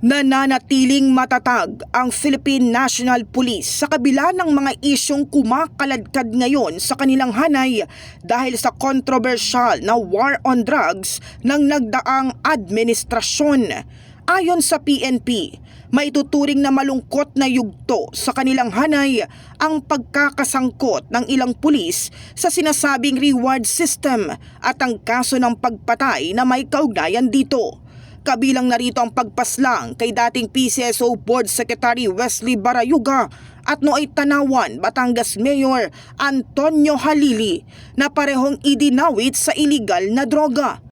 Nananatiling matatag ang Philippine National Police sa kabila ng mga isyong kumakaladkad ngayon sa kanilang hanay dahil sa kontrobersyal na war on drugs ng nagdaang administrasyon. Ayon sa PNP, may tuturing na malungkot na yugto sa kanilang hanay ang pagkakasangkot ng ilang pulis sa sinasabing reward system at ang kaso ng pagpatay na may kaugnayan dito. Kabilang narito ang pagpaslang kay dating PCSO Board Secretary Wesley Barayuga at nooy Tanawan, Batangas Mayor Antonio Halili na parehong idinawit sa illegal na droga.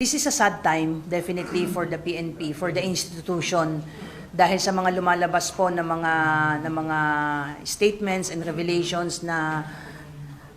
This is a sad time definitely for the PNP, for the institution dahil sa mga lumalabas po ng mga ng mga statements and revelations na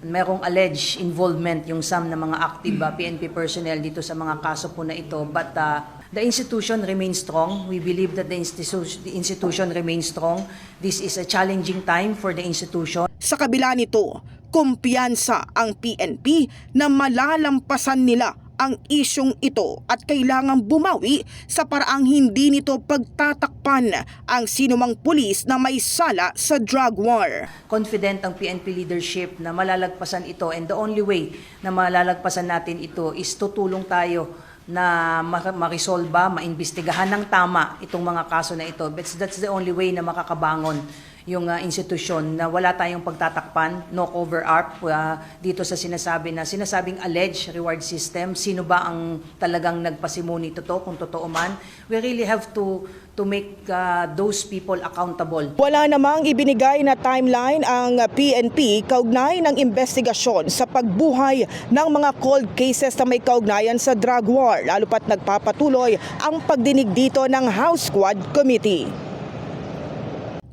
merong alleged involvement yung some ng mga active uh, PNP personnel dito sa mga kaso po na ito but uh, the institution remains strong. We believe that the institution the institution remains strong. This is a challenging time for the institution. Sa kabila nito, kumpiyansa ang PNP na malalampasan nila ang isyong ito at kailangang bumawi sa paraang hindi nito pagtatakpan ang sinumang pulis na may sala sa drug war. confident ang PNP leadership na malalagpasan ito and the only way na malalagpasan natin ito is tutulong tayo na ma- marisolba, maimbestigahan ng tama itong mga kaso na ito. But that's the only way na makakabangon yung uh, institusyon na wala tayong pagtatakpan, no cover up uh, dito sa sinasabi na sinasabing alleged reward system. Sino ba ang talagang nagpasimuni totoo kung totoo man? We really have to to make uh, those people accountable. Wala namang ibinigay na timeline ang PNP kaugnay ng investigasyon sa pagbuhay ng mga cold cases na may kaugnayan sa drug war, lalo pat nagpapatuloy ang pagdinig dito ng House Squad Committee.